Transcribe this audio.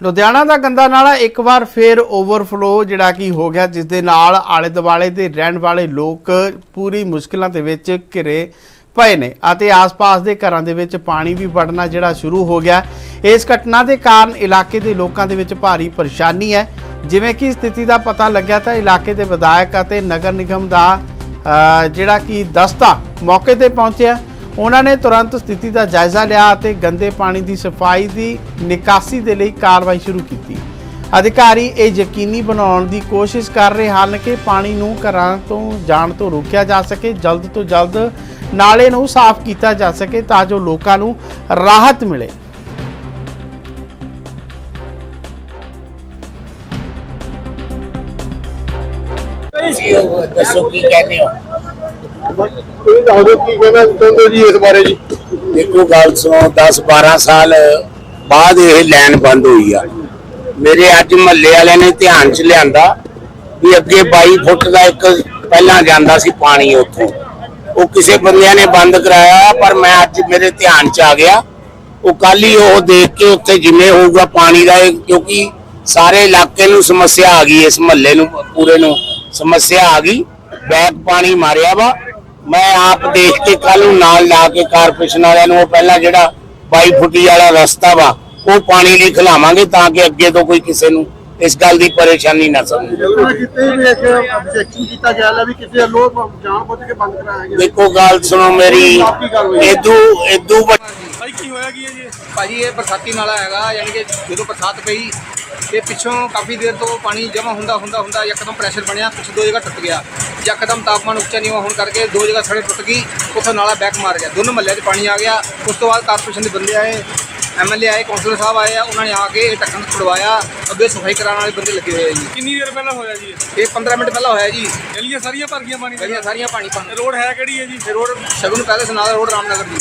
ਲੁਧਿਆਣਾ ਦਾ ਗੰਦਾ ਨਾਲਾ ਇੱਕ ਵਾਰ ਫੇਰ ਓਵਰਫਲੋ ਜਿਹੜਾ ਕਿ ਹੋ ਗਿਆ ਜਿਸ ਦੇ ਨਾਲ ਆਲੇ ਦੁਆਲੇ ਦੇ ਰਹਿਣ ਵਾਲੇ ਲੋਕ ਪੂਰੀ ਮੁਸ਼ਕਲਾਂ ਦੇ ਵਿੱਚ ਘਿਰੇ ਪਏ ਨੇ ਅਤੇ ਆਸ-ਪਾਸ ਦੇ ਘਰਾਂ ਦੇ ਵਿੱਚ ਪਾਣੀ ਵੀ ਵੜਨਾ ਜਿਹੜਾ ਸ਼ੁਰੂ ਹੋ ਗਿਆ। ਇਸ ਘਟਨਾ ਦੇ ਕਾਰਨ ਇਲਾਕੇ ਦੇ ਲੋਕਾਂ ਦੇ ਵਿੱਚ ਭਾਰੀ ਪਰੇਸ਼ਾਨੀ ਹੈ। ਜਿਵੇਂ ਕਿ ਸਥਿਤੀ ਦਾ ਪਤਾ ਲੱਗਿਆ ਤਾਂ ਇਲਾਕੇ ਦੇ ਵਿਧਾਇਕ ਅਤੇ ਨਗਰ ਨਿਗਮ ਦਾ ਜਿਹੜਾ ਕਿ ਦਸਤਾ ਮੌਕੇ ਤੇ ਪਹੁੰਚਿਆ। ਉਹਨਾਂ ਨੇ ਤੁਰੰਤ ਸਥਿਤੀ ਦਾ ਜਾਇਜ਼ਾ ਲਿਆ ਅਤੇ ਗੰਦੇ ਪਾਣੀ ਦੀ ਸਫ਼ਾਈ ਦੀ ਨਿਕਾਸੀ ਦੇ ਲਈ ਕਾਰਵਾਈ ਸ਼ੁਰੂ ਕੀਤੀ। ਅਧਿਕਾਰੀ ਇਹ ਯਕੀਨੀ ਬਣਾਉਣ ਦੀ ਕੋਸ਼ਿਸ਼ ਕਰ ਰਹੇ ਹਨ ਕਿ ਪਾਣੀ ਨੂੰ ਘਰਾਂ ਤੋਂ ਜਾਣ ਤੋਂ ਰੋਕਿਆ ਜਾ ਸਕੇ, ਜਲਦ ਤੋਂ ਜਲਦ ਨਾਲੇ ਨੂੰ ਸਾਫ਼ ਕੀਤਾ ਜਾ ਸਕੇ ਤਾਂ ਜੋ ਲੋਕਾਂ ਨੂੰ ਰਾਹਤ ਮਿਲੇ। ਦੱਸੋ ਕੀ ਕਹਿੰਦੇ ਹੋ? ਤੁਸੀਂ ਦੱਸ ਦਿਓ ਕੀ ਕਹਿਣਾ ਚਾਹੁੰਦੇ ਹੋ ਜੀ ਇਸ ਬਾਰੇ ਜੀ? ਦੇਖੋ, ਗੱਲ ਸੁਣੋ 10 12 ਸਾਲ ਬਾਅਦ ਇਹ ਲਾਈਨ ਬੰਦ ਹੋਈ ਆ। ਮੇਰੇ ਅੱਜ ਮਹੱਲੇ ਵਾਲਿਆਂ ਨੇ ਧਿਆਨ ਚ ਲਿਆਂਦਾ ਵੀ ਅੱਗੇ 22 ਫੁੱਟ ਦਾ ਇੱਕ ਪਹਿਲਾਂ ਜਾਂਦਾ ਸੀ ਪਾਣੀ ਉੱਥੋਂ। ਉਹ ਕਿਸੇ ਬੰਦਿਆਂ ਨੇ ਬੰਦ ਕਰਾਇਆ, ਪਰ ਮੈਂ ਅੱਜ ਮੇਰੇ ਧਿਆਨ ਚ ਆ ਗਿਆ। ਉਹ ਕੱਲ ਹੀ ਉਹ ਦੇਖ ਕੇ ਉੱਥੇ ਜਿਵੇਂ ਹੋਊਗਾ ਪਾਣੀ ਦਾ ਕਿਉਂਕਿ ਸਾਰੇ ਇਲਾਕੇ ਨੂੰ ਸਮੱਸਿਆ ਆ ਗਈ, ਇਸ ਮਹੱਲੇ ਨੂੰ, ਪੂਰੇ ਨੂੰ ਸਮੱਸਿਆ ਆ ਗਈ। ਬੈਕ ਪਾਣੀ ਮਾਰਿਆ ਵਾ। ਮੈਂ ਆਪ ਦੇਖ ਕੇ ਕੱਲ ਨੂੰ ਨਾਲ ਲਾ ਕੇ ਕਾਰਪੋਰੇਸ਼ਨ ਵਾਲਿਆਂ ਨੂੰ ਉਹ ਪਹਿਲਾਂ ਜਿਹੜਾ 22 ਫੁੱਟੀ ਵਾਲਾ ਰਸਤਾ ਵਾ ਉਹ ਪਾਣੀ ਲਈ ਖਿਲਾਵਾਂਗੇ ਤਾਂ ਕਿ ਅੱਗੇ ਤੋਂ ਕੋਈ ਕਿਸੇ ਨੂੰ ਇਸ ਗੱਲ ਦੀ ਪਰੇਸ਼ਾਨੀ ਨਾ ਸਮਝੇ। ਕਿਤੇ ਵੀ ਇੱਕ ਆਬਜੈਕਸ਼ਨ ਕੀਤਾ ਗਿਆ ਲੈ ਵੀ ਕਿਸੇ ਵੱਲੋਂ ਜਾਣ ਬੁੱਝ ਕੇ ਬੰਦ ਕਰਾਇਆ ਗਿਆ। ਦੇਖੋ ਗੱਲ ਸੁਣੋ ਮੇਰੀ। ਇਦੂ ਇਦੂ ਭਾਈ ਕੀ ਹੋਇਆ ਕੀ ਹੈ ਜੀ? ਭਾਜੀ ਇਹ ਬਰਸਾਤੀ ਨਾਲਾ ਹੈਗਾ ਯਾਨੀ ਕਿ ਜਦੋਂ ਬਰਸਾਤ ਪਈ ਤੇ ਪਿੱਛੋਂ ਕਾਫੀ ਦੇਰ ਤੋਂ ਪਾਣੀ ਜਮ੍ਹਾਂ ਹੁੰਦਾ ਹੁੰਦਾ ਹੁੰਦਾ ਯਕਦਮ ਪ੍ਰੈਸ਼ਰ ਬਣਿਆ ਕੁਛ ਦੋ ਜਗ੍ਹਾ ਟੁੱਟ ਗਿਆ। ਯਕਦਮ ਤਾਪਮਾਨ ਉੱਚਾ ਨੀਵਾਂ ਹੋਣ ਕਰਕੇ ਦੋ ਜਗ੍ਹਾ ਸੜਕ ਟੁੱਟ ਗਈ ਉੱਥੋਂ ਨਾਲਾ ਬੈਕ ਮਾਰ ਗਿਆ। ਦੋਨੋਂ ਮਹੱਲਿਆਂ 'ਚ ਪਾਣੀ ਆ ਗਿਆ। ਉਸ ਤੋਂ ਬਾਅਦ ਕਾਰਪੋਰੇਸ਼ਨ ਦੇ ਬੰਦੇ ਆਏ ਐਮਐਲਏ ਆਏ ਕੌਂਸਲਰ ਸਾਹਿਬ ਆਏ ਆ ਉਹਨਾਂ ਨੇ ਆ ਕੇ ਇਹ ਢੱਕਣ ਛੁਡਵਾਇਆ। ਅੱਗੇ ਸਫ਼ਾਈ ਕਰਾਉਣ ਵਾਲੇ ਬੰਦੇ ਲੱਗੇ ਹੋਏ ਆ ਜੀ। ਕਿੰਨੀ ਦੇਰ ਪਹਿਲਾਂ ਹੋਇਆ ਜੀ ਇਹ? ਇਹ 15 ਮਿੰਟ ਪਹਿਲਾਂ ਹੋਇਆ ਜੀ। ਗਲੀਆਂ ਸਾਰੀਆਂ ਭਰ ਗਈਆਂ ਪਾਣੀ ਗਲੀਆਂ ਸਾਰੀਆਂ ਪਾਣੀ ਪਾਣੀ ਰੋਡ ਹੈ ਕਿਹੜੀ ਹੈ ਜੀ? ਰੋਡ ਸ਼ਗਨ ਪੈਲੇਸ ਨਾਲ ਰੋਡ ਰਾਮਨਗਰ ਦੀ।